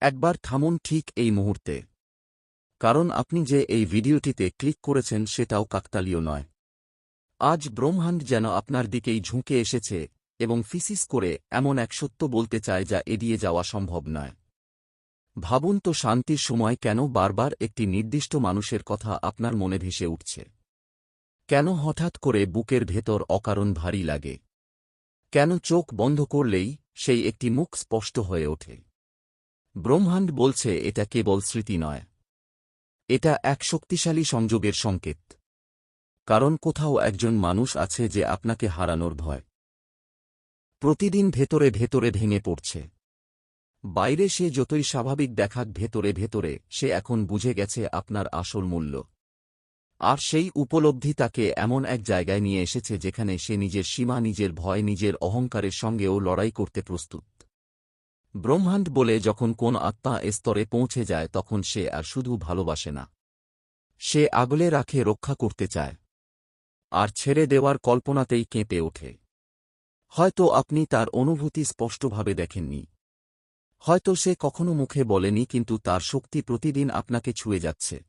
একবার থামুন ঠিক এই মুহূর্তে। কারণ আপনি যে এই ভিডিওটিতে ক্লিক করেছেন সেটাও কাকতালীয় নয়। আজ ব্রহ্মাণ্ড যেন আপনার দিকেই ঝুঁকে এসেছে এবং ফিসিস করে এমন এক সত্য বলতে চায় যা এড়িয়ে যাওয়া সম্ভব নয়। ভাবুন তো শান্তির সময় কেন বারবার একটি নির্দিষ্ট মানুষের কথা আপনার মনে ভেসে উঠছে। কেন হঠাৎ করে বুকের ভেতর অকারণ ভারী লাগে? কেন চোখ বন্ধ করলেই সেই একটি মুখ স্পষ্ট হয়ে ওঠে? ব্রহ্মাণ্ড বলছে এটা কেবল স্মৃতি নয়। এটা এক শক্তিশালী সংযোগের সংকেত। কারণ কোথাও একজন মানুষ আছে যে আপনাকে হারানোর ভয়। প্রতিদিন ভেতরে ভেতরে ভেঙে পড়ছে। বাইরে সে যতই স্বাভাবিক দেখাক ভেতরে ভেতরে, সে এখন বুঝে গেছে আপনার আসল মূল্য। আর সেই উপলব্ধি তাকে এমন এক জায়গায় নিয়ে এসেছে যেখানে সে নিজের সীমা, নিজের ভয়, নিজের অহংকারের সঙ্গেও লড়াই করতে প্রস্তুত। ব্রহ্মাণ্ড বলে যখন কোন আত্মা স্তরে পৌঁছে যায় তখন সে আর শুধু ভালোবাসে না। সে আগলে রাখে, রক্ষা করতে চায়। আর ছেড়ে দেওয়ার কল্পনাতেই কেঁপে ওঠে। হয়তো আপনি তার অনুভূতি স্পষ্টভাবে দেখেননি। হয়তো সে কখনো মুখে বলেনি, কিন্তু তার শক্তি প্রতিদিন আপনাকে ছুঁয়ে যাচ্ছে।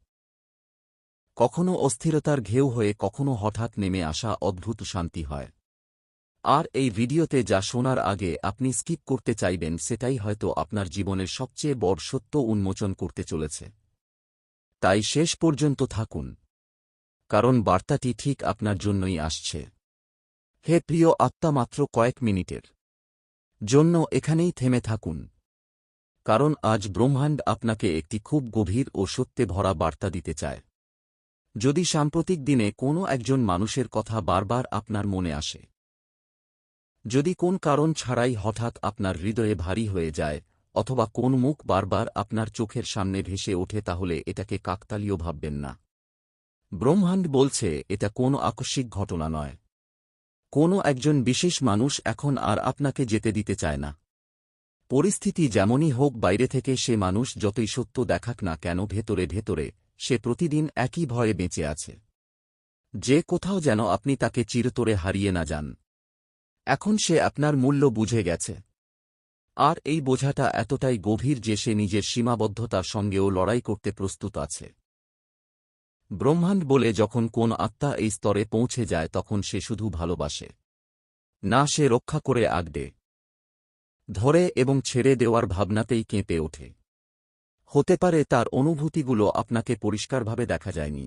কখনো অস্থিরতার ঘেউ হয়ে কখনো হঠাৎ নেমে আসা অদ্ভুত শান্তি হয়। আর এই ভিডিওতে যা শোনার আগে আপনি স্কিপ করতে চাইবেন সেটাই হয়তো আপনার জীবনের সবচেয়ে বড় সত্য উন্মোচন করতে চলেছে। তাই শেষ পর্যন্ত থাকুন। কারণ বার্তাটি ঠিক আপনার জন্যই আসছে। হে প্রিয় আত্মা মাত্র কয়েক মিনিটের জন্য এখানেই থেমে থাকুন। কারণ আজ ব্রহ্মাণ্ড আপনাকে একটি খুব গভীর ও সত্যে ভরা বার্তা দিতে চায়। যদি সাম্প্রতিক দিনে কোনো একজন মানুষের কথা বারবার আপনার মনে আসে যদি কোন কারণ ছাড়াই হঠাৎ আপনার হৃদয়ে ভারী হয়ে যায়, অথবা কোন মুখ বারবার আপনার চোখের সামনে ভেসে ওঠে, তাহলে এটাকে কাকতালীয় ভাববেন না। ব্রহ্মাণ্ড বলছে, এটা কোনো আকস্মিক ঘটনা নয়। কোনো একজন বিশেষ মানুষ এখন আর আপনাকে যেতে দিতে চায় না। পরিস্থিতি যেমনই হোক, বাইরে থেকে সে মানুষ যতই সত্য দেখাক না কেন, ভেতরে ভেতরে, সে প্রতিদিন একই ভয়ে বেঁচে আছে। যে কোথাও যেন আপনি তাকে চিরতরে হারিয়ে না যান। এখন সে আপনার মূল্য বুঝে গেছে। আর এই বোঝাটা এতটাই গভীর যে সে নিজের সীমাবদ্ধতার সঙ্গেও লড়াই করতে প্রস্তুত আছে। ব্রহ্মাণ্ড বলে যখন কোন আত্মা এই স্তরে পৌঁছে যায় তখন সে শুধু ভালোবাসে। না, সে রক্ষা করে আগডে ধরে এবং ছেড়ে দেওয়ার ভাবনাতেই কেঁপে ওঠে। হতে পারে তার অনুভূতিগুলো আপনাকে পরিষ্কারভাবে দেখা যায়নি,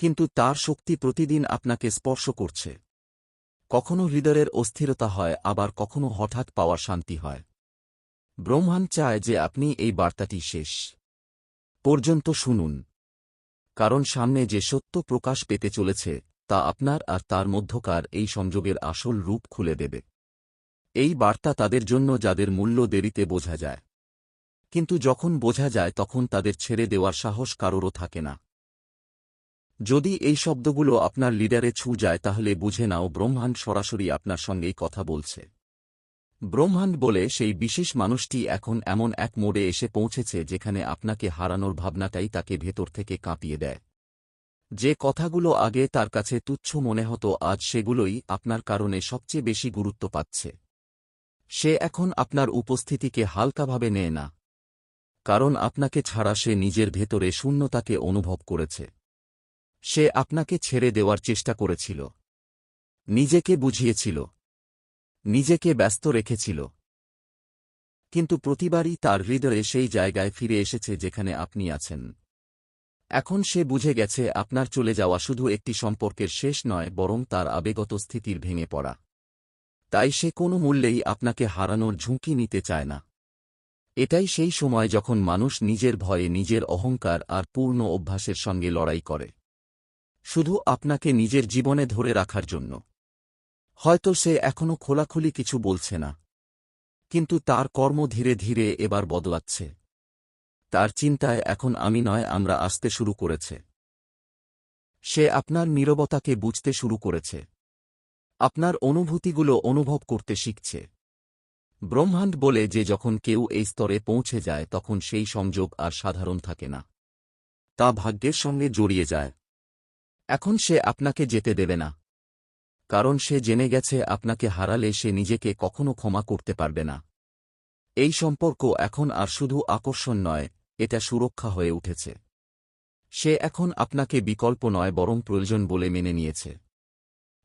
কিন্তু তার শক্তি প্রতিদিন আপনাকে স্পর্শ করছে। কখনো হৃদয়ের অস্থিরতা হয়, আবার কখনো হঠাৎ পাওয়ার শান্তি হয়। ব্রহ্মাণ্ড চায় যে আপনি এই বার্তাটি শেষ পর্যন্ত শুনুন। কারণ সামনে যে সত্য প্রকাশ পেতে চলেছে, তা আপনার আর তার মধ্যকার এই সংযোগের আসল রূপ খুলে দেবে। এই বার্তা তাদের জন্য যাদের মূল্য দেরিতে বোঝা যায়। কিন্তু যখন বোঝা যায়, তখন তাদের ছেড়ে দেওয়ার সাহস কারোরও থাকে না। যদি এই শব্দগুলো আপনার লিডারে ছু যায় তাহলে বুঝে নাও ব্রহ্মাণ্ড সরাসরি আপনার সঙ্গেই কথা বলছে। ব্রহ্মাণ্ড বলে সেই বিশেষ মানুষটি এখন এমন এক মোড়ে এসে পৌঁছেছে যেখানে আপনাকে হারানোর ভাবনাটাই তাকে ভেতর থেকে কাঁপিয়ে দেয়। যে কথাগুলো আগে তার কাছে তুচ্ছ মনে হতো, আজ সেগুলোই আপনার কারণে সবচেয়ে বেশি গুরুত্ব পাচ্ছে। সে এখন আপনার উপস্থিতিকে হালকাভাবে নেয় না। কারণ আপনাকে ছাড়া সে নিজের ভেতরে শূন্যতাকে অনুভব করেছে। সে আপনাকে ছেড়ে দেওয়ার চেষ্টা করেছিল। নিজেকে বুঝিয়েছিল। নিজেকে ব্যস্ত রেখেছিল। কিন্তু প্রতিবারই তার হৃদয়ে সেই জায়গায় ফিরে এসেছে যেখানে আপনি আছেন। এখন সে বুঝে গেছে আপনার চলে যাওয়া শুধু একটি সম্পর্কের শেষ নয়, বরং তার আবেগত স্থিতির ভেঙে পড়া। তাই সে কোনো মূল্যেই আপনাকে হারানোর ঝুঁকি নিতে চায় না। এটাই সেই সময় যখন মানুষ নিজের ভয়ে নিজের অহংকার আর পূর্ণ অভ্যাসের সঙ্গে লড়াই করে। শুধু আপনাকে নিজের জীবনে ধরে রাখার জন্য। হয়তো সে এখনও খোলাখুলি কিছু বলছে না। কিন্তু তার কর্ম ধীরে ধীরে এবার বদলাচ্ছে। তার চিন্তায় এখন আমি নয়, আমরা আসতে শুরু করেছে। সে আপনার নীরবতাকে বুঝতে শুরু করেছে। আপনার অনুভূতিগুলো অনুভব করতে শিখছে। ব্রহ্মাণ্ড বলে যে যখন কেউ এই স্তরে পৌঁছে যায়, তখন সেই সংযোগ আর সাধারণ থাকে না। তা ভাগ্যের সঙ্গে জড়িয়ে যায়। এখন সে আপনাকে যেতে দেবে না। কারণ সে জেনে গেছে আপনাকে হারালে সে নিজেকে কখনো ক্ষমা করতে পারবে না। এই সম্পর্ক এখন আর শুধু আকর্ষণ নয়, এটা সুরক্ষা হয়ে উঠেছে। সে এখন আপনাকে বিকল্প নয়, বরং প্রয়োজন বলে মেনে নিয়েছে।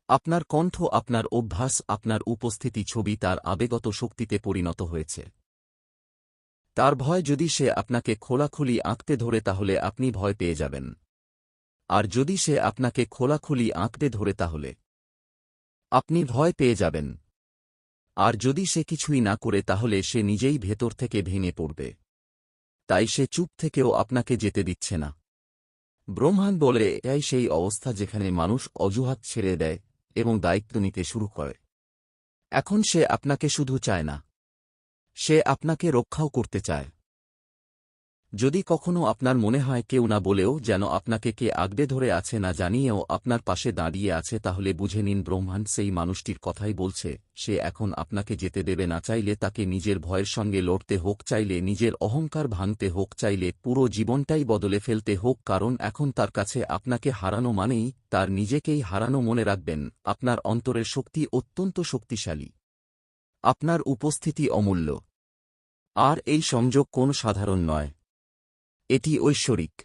আপনার কণ্ঠ, আপনার অভ্যাস, আপনার উপস্থিতি ছবি তার আবেগত শক্তিতে পরিণত হয়েছে। তার ভয় যদি সে আপনাকে খোলাখুলি আঁকতে ধরে তাহলে আপনি ভয় পেয়ে যাবেন। আর যদি সে আপনাকে খোলাখুলি আঁকতে ধরে তাহলে? আপনি ভয় পেয়ে যাবেন। আর যদি সে কিছুই না করে তাহলে সে নিজেই ভেতর থেকে ভেঙে পড়বে। তাই সে চুপ থেকেও আপনাকে যেতে দিচ্ছে না। ব্রহ্মাণ্ড বলে এটাই সেই অবস্থা যেখানে মানুষ অজুহাত ছেড়ে দেয় এবং দায়িত্ব নিতে শুরু করে। এখন সে আপনাকে শুধু চায় না। সে আপনাকে রক্ষাও করতে চায়। যদি কখনও আপনার মনে হয় কেউ না বলেও যেন আপনাকে কে আগড়ে ধরে আছে না জানিয়েও আপনার পাশে দাঁড়িয়ে আছে তাহলে বুঝে নিন ব্রহ্মাণ্ড সেই মানুষটির কথাই বলছে, সে এখন আপনাকে যেতে দেবে না, চাইলে তাকে নিজের ভয়ের সঙ্গে লড়তে হোক, চাইলে নিজের অহংকার ভাঙতে হোক, চাইলে পুরো জীবনটাই বদলে ফেলতে হোক, কারণ এখন তার কাছে আপনাকে হারানো মানেই তার নিজেকেই হারানো মনে রাখবেন, আপনার অন্তরের শক্তি অত্যন্ত শক্তিশালী। আপনার উপস্থিতি অমূল্য। আর এই সংযোগ কোন সাধারণ নয়। এটি ঐশ্বরিক।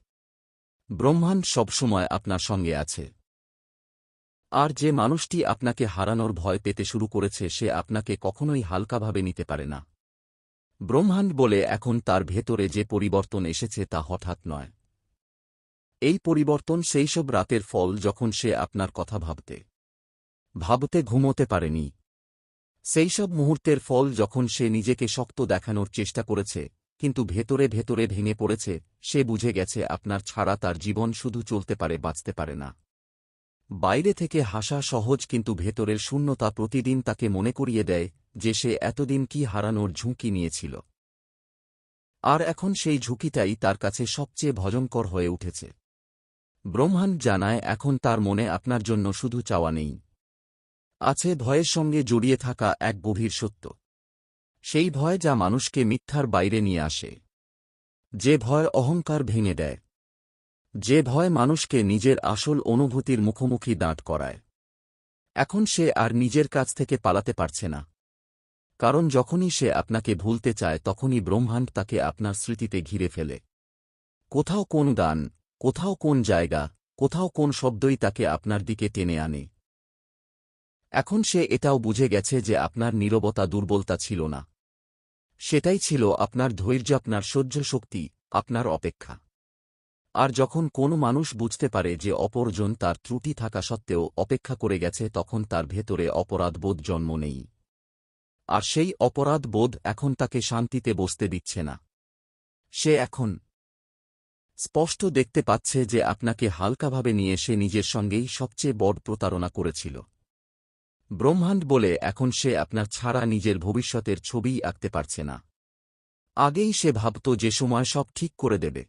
ব্রহ্মাণ্ড সবসময় আপনার সঙ্গে আছে। আর যে মানুষটি আপনাকে হারানোর ভয় পেতে শুরু করেছে, সে আপনাকে কখনোই হালকাভাবে নিতে পারে না। ব্রহ্মাণ্ড বলে এখন তার ভেতরে যে পরিবর্তন এসেছে তা হঠাৎ নয়। এই পরিবর্তন সেই সব রাতের ফল যখন সে আপনার কথা ভাবতে ভাবতে ঘুমোতে পারেনি। সেই সব মুহূর্তের ফল যখন সে নিজেকে শক্ত দেখানোর চেষ্টা করেছে কিন্তু ভেতরে ভেতরে ভেঙে পড়েছে, সে বুঝে গেছে আপনার ছাড়া তার জীবন শুধু চলতে পারে, বাঁচতে পারে না। বাইরে থেকে হাসা সহজ কিন্তু ভেতরের শূন্যতা প্রতিদিন তাকে মনে করিয়ে দেয় যে সে এতদিন কি হারানোর ঝুঁকি নিয়েছিল। আর এখন সেই ঝুঁকিটাই তার কাছে সবচেয়ে ভজঙ্কর হয়ে উঠেছে। ব্রহ্মাণ্ড জানায়, এখন তার মনে আপনার জন্য শুধু চাওয়া নেই। আছে ভয়ের সঙ্গে জড়িয়ে থাকা এক গভীর সত্য। সেই ভয় যা মানুষকে মিথ্যার বাইরে নিয়ে আসে। যে ভয় অহংকার ভেঙে দেয়। যে ভয় মানুষকে নিজের আসল অনুভূতির মুখোমুখি দাঁট করায়। এখন সে আর নিজের কাছ থেকে পালাতে পারছে না। কারণ যখনই সে আপনাকে ভুলতে চায়, তখনই ব্রহ্মাণ্ড তাকে আপনার স্মৃতিতে ঘিরে ফেলে। কোথাও কোন গান, কোথাও কোন জায়গা, কোথাও কোন শব্দই তাকে আপনার দিকে টেনে আনে। এখন সে এটাও বুঝে গেছে যে আপনার নীরবতা দুর্বলতা ছিল না। সেটাই ছিল আপনার ধৈর্য, আপনার সহ্য শক্তি, আপনার অপেক্ষা। আর যখন কোনো মানুষ বুঝতে পারে যে অপরজন তার ত্রুটি থাকা সত্ত্বেও অপেক্ষা করে গেছে, তখন তার ভেতরে অপরাধবোধ জন্ম নেই। আর সেই অপরাধবোধ এখন তাকে শান্তিতে বসতে দিচ্ছে না। সে এখন স্পষ্ট দেখতে পাচ্ছে যে আপনাকে হালকাভাবে নিয়ে সে নিজের সঙ্গেই সবচেয়ে বড় প্রতারণা করেছিল। ব্রহ্মাণ্ড বলে এখন সে আপনার ছাড়া নিজের ভবিষ্যতের ছবিই আঁকতে পারছে না। আগেই সে ভাবত যে সময় সব ঠিক করে দেবে।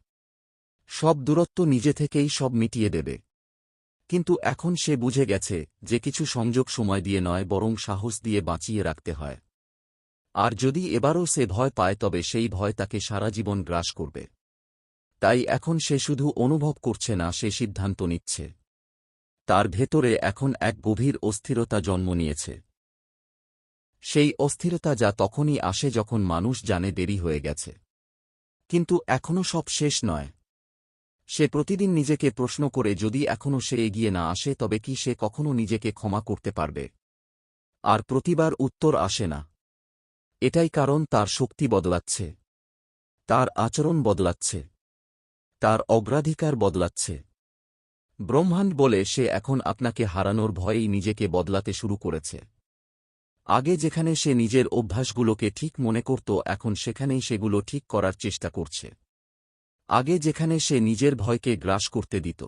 সব দূরত্ব নিজে থেকেই সব মিটিয়ে দেবে। কিন্তু এখন সে বুঝে গেছে যে কিছু সংযোগ সময় দিয়ে নয়, বরং সাহস দিয়ে বাঁচিয়ে রাখতে হয়। আর যদি এবারও সে ভয় পায়, তবে সেই ভয় তাকে সারা জীবন গ্রাস করবে। তাই এখন সে শুধু অনুভব করছে না, সে সিদ্ধান্ত নিচ্ছে। তার ভেতরে এখন এক গভীর অস্থিরতা জন্ম নিয়েছে। সেই অস্থিরতা যা তখনই আসে যখন মানুষ জানে দেরি হয়ে গেছে। কিন্তু এখনও সব শেষ নয়। সে প্রতিদিন নিজেকে প্রশ্ন করে, যদি এখনও সে এগিয়ে না আসে, তবে কি সে কখনো নিজেকে ক্ষমা করতে পারবে? আর প্রতিবার উত্তর আসে না। এটাই কারণ তার শক্তি বদলাচ্ছে। তার আচরণ বদলাচ্ছে। তার অগ্রাধিকার বদলাচ্ছে। ব্রহ্মাণ্ড বলে সে এখন আপনাকে হারানোর ভয়েই নিজেকে বদলাতে শুরু করেছে। আগে যেখানে সে নিজের অভ্যাসগুলোকে ঠিক মনে করত, এখন সেখানেই সেগুলো ঠিক করার চেষ্টা করছে। আগে যেখানে সে নিজের ভয়কে গ্রাস করতে দিত,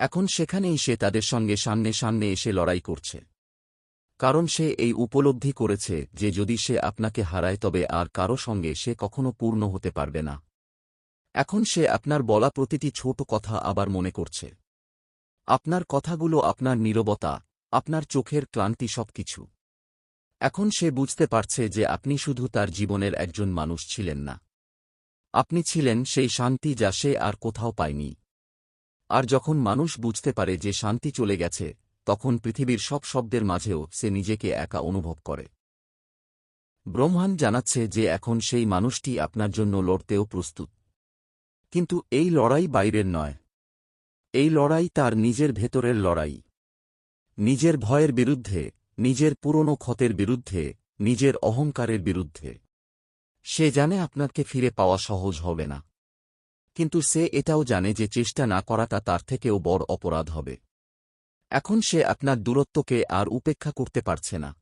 এখন সেখানেই সে তাদের সঙ্গে সামনে সামনে এসে লড়াই করছে। কারণ সে এই উপলব্ধি করেছে যে যদি সে আপনাকে হারায়, তবে আর কারও সঙ্গে সে কখনো পূর্ণ হতে পারবে না। এখন সে আপনার বলা প্রতিটি ছোট কথা আবার মনে করছে। আপনার কথাগুলো আপনার নীরবতা, আপনার চোখের ক্লান্তি সবকিছু। এখন সে বুঝতে পারছে যে আপনি শুধু তার জীবনের একজন মানুষ ছিলেন না। আপনি ছিলেন সেই শান্তি যা সে আর কোথাও পায়নি। আর যখন মানুষ বুঝতে পারে যে শান্তি চলে গেছে, তখন পৃথিবীর সব শব্দের মাঝেও সে নিজেকে একা অনুভব করে। ব্রহ্মাণ্ড জানাচ্ছে যে এখন সেই মানুষটি আপনার জন্য লড়তেও প্রস্তুত। কিন্তু এই লড়াই বাইরের নয়। এই লড়াই তার নিজের ভেতরের লড়াই। নিজের ভয়ের বিরুদ্ধে, নিজের পুরনো ক্ষতের বিরুদ্ধে, নিজের অহংকারের বিরুদ্ধে। সে জানে আপনাকে ফিরে পাওয়া সহজ হবে না। কিন্তু সে এটাও জানে যে চেষ্টা না করাটা তার থেকেও বড় অপরাধ হবে। এখন সে আপনার দূরত্বকে আর উপেক্ষা করতে পারছে না।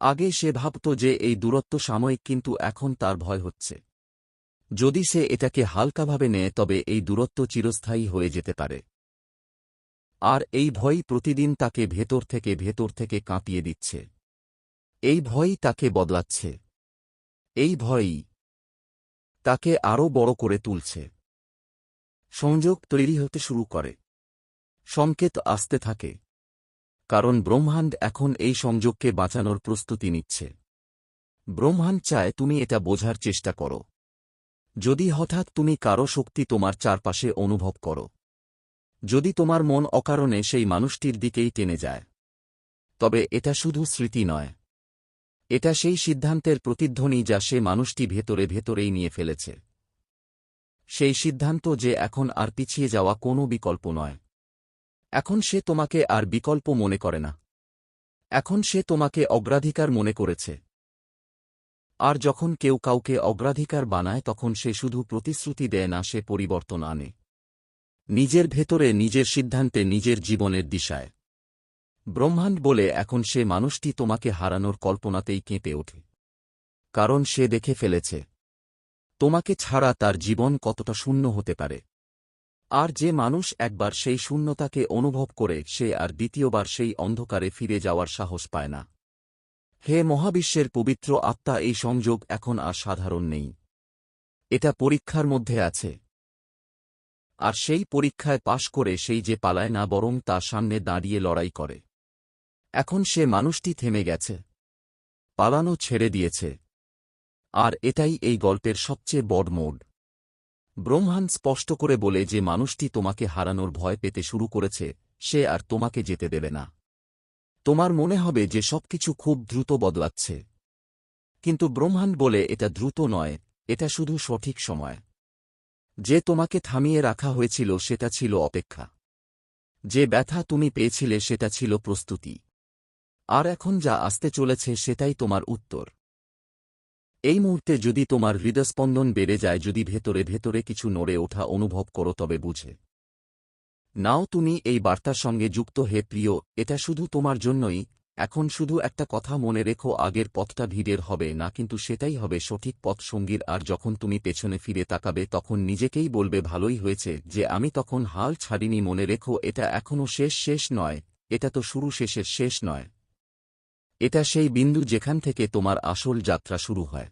আগে সে ভাবত যে এই দূরত্ব সাময়িক কিন্তু এখন তার ভয় হচ্ছে। যদি সে এটাকে হালকাভাবে নেয়, তবে এই দূরত্ব চিরস্থায়ী হয়ে যেতে পারে। আর এই ভয়ই প্রতিদিন তাকে ভেতর থেকে ভেতর থেকে কাঁপিয়ে দিচ্ছে। এই ভয়ই তাকে বদলাচ্ছে। এই ভয়ই তাকে আরও বড় করে তুলছে। সংযোগ তৈরি হতে শুরু করে। সংকেত আসতে থাকে। কারণ ব্রহ্মাণ্ড এখন এই সংযোগকে বাঁচানোর প্রস্তুতি নিচ্ছে। ব্রহ্মাণ্ড চায় তুমি এটা বোঝার চেষ্টা করো। যদি হঠাৎ তুমি কারও শক্তি তোমার চারপাশে অনুভব করো। যদি তোমার মন অকারণে সেই মানুষটির দিকেই টেনে যায়। তবে এটা শুধু স্মৃতি নয়। এটা সেই সিদ্ধান্তের প্রতিধ্বনি যা সে মানুষটি ভেতরে ভেতরেই নিয়ে ফেলেছে। সেই সিদ্ধান্ত যে এখন আর পিছিয়ে যাওয়া কোনো বিকল্প নয়। এখন সে তোমাকে আর বিকল্প মনে করে না। এখন সে তোমাকে অগ্রাধিকার মনে করেছে। আর যখন কেউ কাউকে অগ্রাধিকার বানায়, তখন সে শুধু প্রতিশ্রুতি দেয় না, সে পরিবর্তন আনে। নিজের ভেতরে নিজের সিদ্ধান্তে নিজের জীবনের দিশায়। ব্রহ্মাণ্ড বলে, এখন সে মানুষটি তোমাকে হারানোর কল্পনাতেই কেঁপে ওঠে। কারণ সে দেখে ফেলেছে, তোমাকে ছাড়া তার জীবন কতটা শূন্য হতে পারে। আর যে মানুষ একবার সেই শূন্যতাকে অনুভব করে, সে আর দ্বিতীয়বার সেই অন্ধকারে ফিরে যাওয়ার সাহস পায় না। হে মহাবিশ্বের পবিত্র আত্মা, এই সংযোগ এখন আর সাধারণ নেই। এটা পরীক্ষার মধ্যে আছে। আর সেই পরীক্ষায় পাশ করে সেই যে পালায় না, বরং তার সামনে দাঁড়িয়ে লড়াই করে। এখন সে মানুষটি থেমে গেছে। পালানো ছেড়ে দিয়েছে। আর এটাই এই গল্পের সবচেয়ে বড় মোড। ব্রহ্মাণ্ড স্পষ্ট করে বলে, যে মানুষটি তোমাকে হারানোর ভয় পেতে শুরু করেছে, সে আর তোমাকে যেতে দেবে না। তোমার মনে হবে যে সবকিছু খুব দ্রুত বদলাচ্ছে। কিন্তু ব্রহ্মাণ্ড বলে এটা দ্রুত নয়, এটা শুধু সঠিক সময়। যে তোমাকে থামিয়ে রাখা হয়েছিল সেটা ছিল অপেক্ষা। যে ব্যথা তুমি পেয়েছিলে সেটা ছিল প্রস্তুতি। আর এখন যা আসতে চলেছে সেটাই তোমার উত্তর। এই মুহূর্তে যদি তোমার হৃদস্পন্দন বেড়ে যায়, যদি ভেতরে ভেতরে কিছু নড়ে ওঠা অনুভব করো তবে বুঝে। নাও তুমি এই বার্তার সঙ্গে যুক্ত হে প্রিয়, এটা শুধু তোমার জন্যই, এখন শুধু একটা কথা মনে রেখো, আগের পথটা ভিড়ের হবে, না কিন্তু সেটাই হবে সঠিক পথ সঙ্গীর, আর যখন তুমি পেছনে ফিরে তাকাবে তখন নিজেকেই বলবে ভালোই হয়েছে, যে আমি তখন হাল ছাড়িনি মনে রেখো, এটা এখনও শেষ শেষ নয়, এটা তো শুরু শেষের শেষ নয়। এটা সেই বিন্দু যেখান থেকে তোমার আসল যাত্রা শুরু হয়।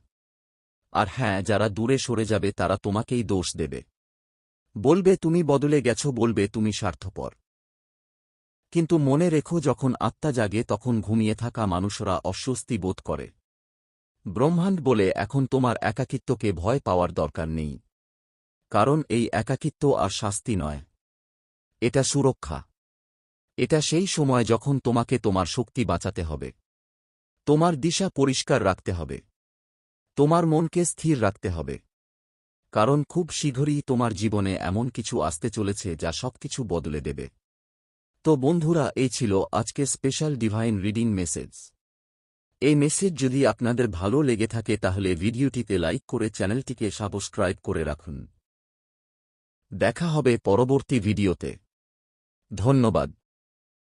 আর হ্যাঁ যারা দূরে সরে যাবে তারা তোমাকেই দোষ দেবে। বলবে, তুমি বদলে গেছ, বলবে, তুমি স্বার্থপর। কিন্তু মনে রেখো, যখন আত্মা জাগে, তখন ঘুমিয়ে থাকা মানুষরা অস্বস্তি বোধ করে। ব্রহ্মাণ্ড বলে, এখন তোমার একাকিত্বকে ভয় পাওয়ার দরকার নেই। কারণ এই একাকিত্ব আর শাস্তি নয়। এটা সুরক্ষা। এটা সেই সময় যখন তোমাকে তোমার শক্তি বাঁচাতে হবে। তোমার দিশা পরিষ্কার রাখতে হবে। তোমার মনকে স্থির রাখতে হবে। কারণ খুব শীঘ্রই তোমার জীবনে এমন কিছু আসতে চলেছে যা সবকিছু বদলে দেবে। তো বন্ধুরা, এই ছিল আজকে স্পেশাল ডিভাইন রিডিং মেসেজ। এই মেসেজ যদি আপনাদের ভালো লেগে থাকে, তাহলে ভিডিওটিতে লাইক করে চ্যানেলটিকে সাবস্ক্রাইব করে রাখুন। দেখা হবে পরবর্তী ভিডিওতে। ধন্যবাদ।